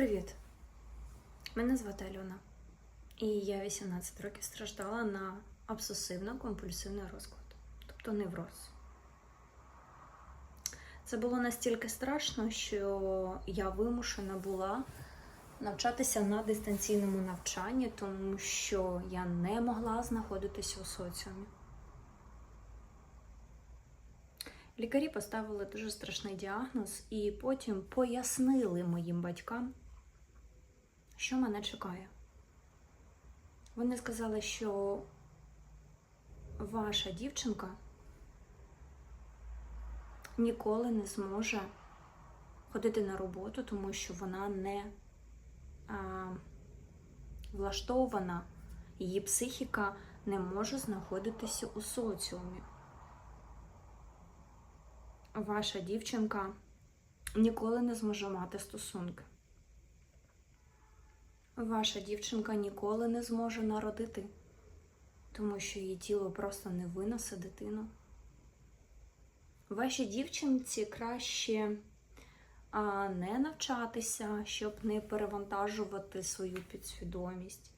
Привіт! Мене звати Альона, і я 18 років страждала на обсесивно-компульсивний розклад, тобто невроз. Це було настільки страшно, що я вимушена була навчатися на дистанційному навчанні, тому що я не могла знаходитися у соціумі. Лікарі поставили дуже страшний діагноз і потім пояснили моїм батькам, що мене чекає. Вони сказали, що ваша дівчинка ніколи не зможе ходити на роботу, тому що вона не а, влаштована, її психіка не може знаходитися у соціумі. Ваша дівчинка ніколи не зможе мати стосунки. Ваша дівчинка ніколи не зможе народити, тому що її тіло просто не винесе дитину. Вашій дівчинці краще а, не навчатися, щоб не перевантажувати свою підсвідомість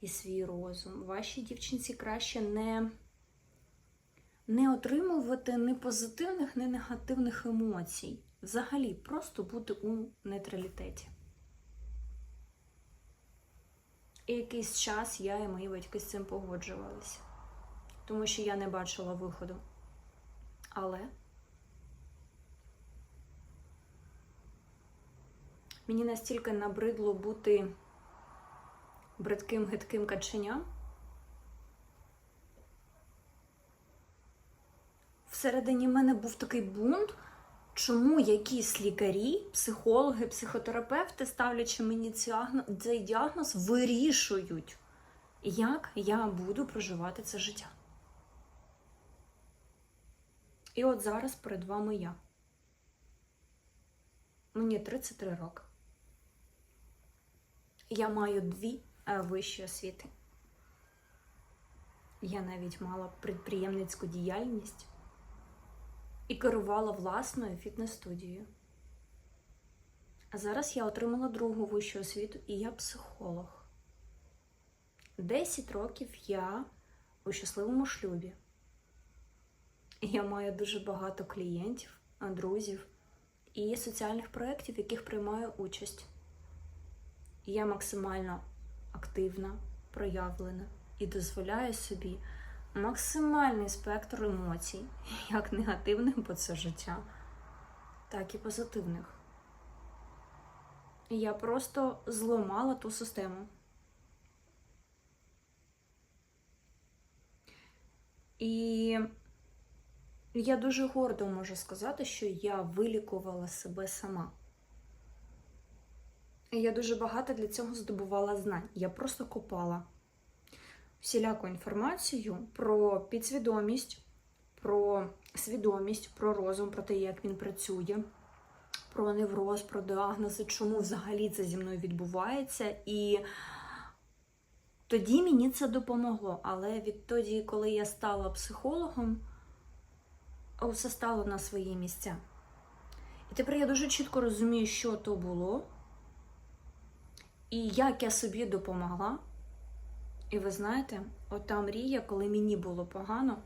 і свій розум. Вашій дівчинці краще не, не отримувати ні позитивних, ні негативних емоцій. Взагалі, просто бути у нейтралітеті. І якийсь час я і мої батьки з цим погоджувалися, тому що я не бачила виходу. Але мені настільки набридло бути бридким гидким каченям. Всередині мене був такий бунт, чому якісь лікарі, психологи, психотерапевти, ставлячи мені цей діагноз, вирішують, як я буду проживати це життя. І от зараз перед вами я. Мені 33 роки. Я маю дві е, вищі освіти. Я навіть мала підприємницьку діяльність і керувала власною фітнес-студією. А зараз я отримала другу вищу освіту і я психолог. 10 років я у щасливому шлюбі. Я маю дуже багато клієнтів, друзів і соціальних проєктів, в яких приймаю участь. Я максимально активна, проявлена і дозволяю собі максимальний спектр емоцій, як негативних, бо це життя, так і позитивних. Я просто зламала ту систему. І я дуже гордо можу сказати, що я вилікувала себе сама. І я дуже багато для цього здобувала знань. Я просто копала всіляку інформацію про підсвідомість, про свідомість, про розум, про те, як він працює, про невроз, про діагнози, чому взагалі це зі мною відбувається. І тоді мені це допомогло. Але відтоді, коли я стала психологом, все стало на свої місця. І тепер я дуже чітко розумію, що то було, і як я собі допомогла. І ви знаєте, ота мрія, коли мені було погано,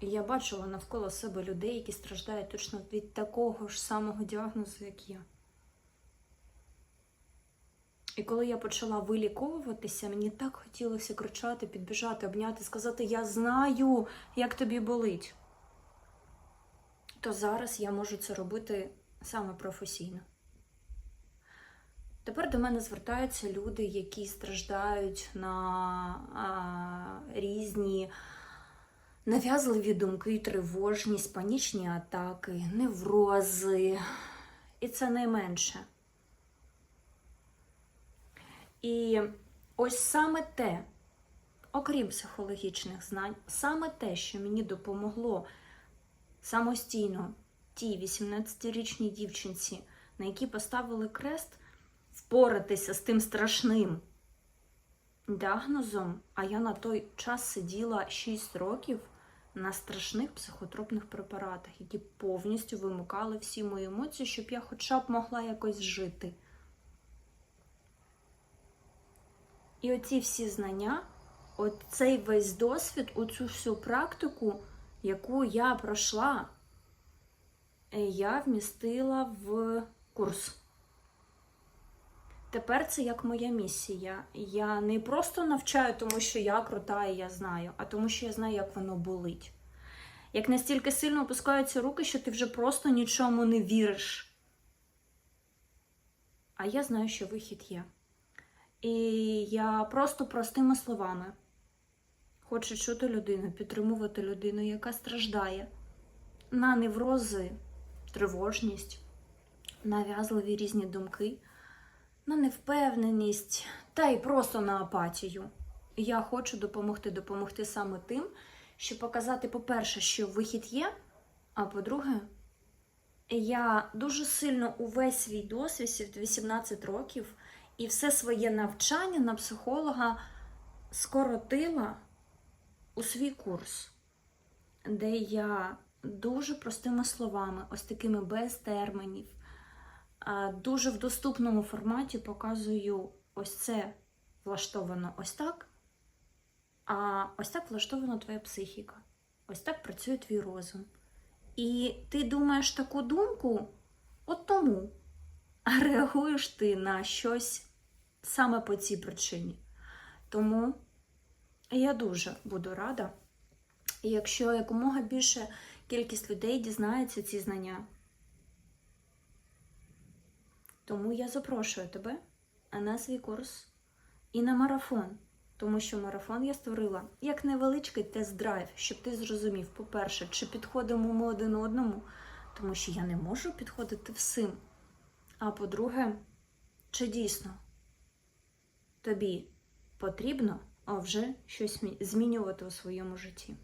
і я бачила навколо себе людей, які страждають точно від такого ж самого діагнозу, як я. І коли я почала виліковуватися, мені так хотілося кричати, підбіжати, обняти, сказати: Я знаю, як тобі болить. То зараз я можу це робити саме професійно. Тепер до мене звертаються люди, які страждають на а, різні нав'язливі думки, тривожність, панічні атаки, неврози. І це найменше. І ось саме те, окрім психологічних знань, саме те, що мені допомогло самостійно тій 18-річній дівчинці, на якій поставили крест впоратися з тим страшним діагнозом, а я на той час сиділа 6 років на страшних психотропних препаратах, які повністю вимикали всі мої емоції, щоб я хоча б могла якось жити. І оці всі знання, от цей весь досвід, оцю всю практику, яку я пройшла, е, я вмістила в курс. Тепер це як моя місія. Я не просто навчаю, тому що я крута і я знаю, а тому, що я знаю, як воно болить. Як настільки сильно опускаються руки, що ти вже просто нічому не віриш. А я знаю, що вихід є. І я просто простими словами хочу чути людину, підтримувати людину, яка страждає на неврози, тривожність, нав'язливі різні думки, на невпевненість та й просто на апатію. Я хочу допомогти, допомогти саме тим, щоб показати, по-перше, що вихід є, а по-друге, я дуже сильно увесь свій досвід, 18 років, і все своє навчання на психолога скоротила у свій курс, де я дуже простими словами, ось такими без термінів, дуже в доступному форматі показую ось це влаштовано ось так, а ось так влаштована твоя психіка, ось так працює твій розум. І ти думаєш таку думку от тому, реагуєш ти на щось саме по цій причині. Тому я дуже буду рада, якщо якомога більше кількість людей дізнається ці знання. Тому я запрошую тебе на свій курс і на марафон. Тому що марафон я створила як невеличкий тест-драйв, щоб ти зрозумів, по-перше, чи підходимо ми один одному, тому що я не можу підходити всім. А по-друге, чи дійсно тобі потрібно вже щось змінювати у своєму житті.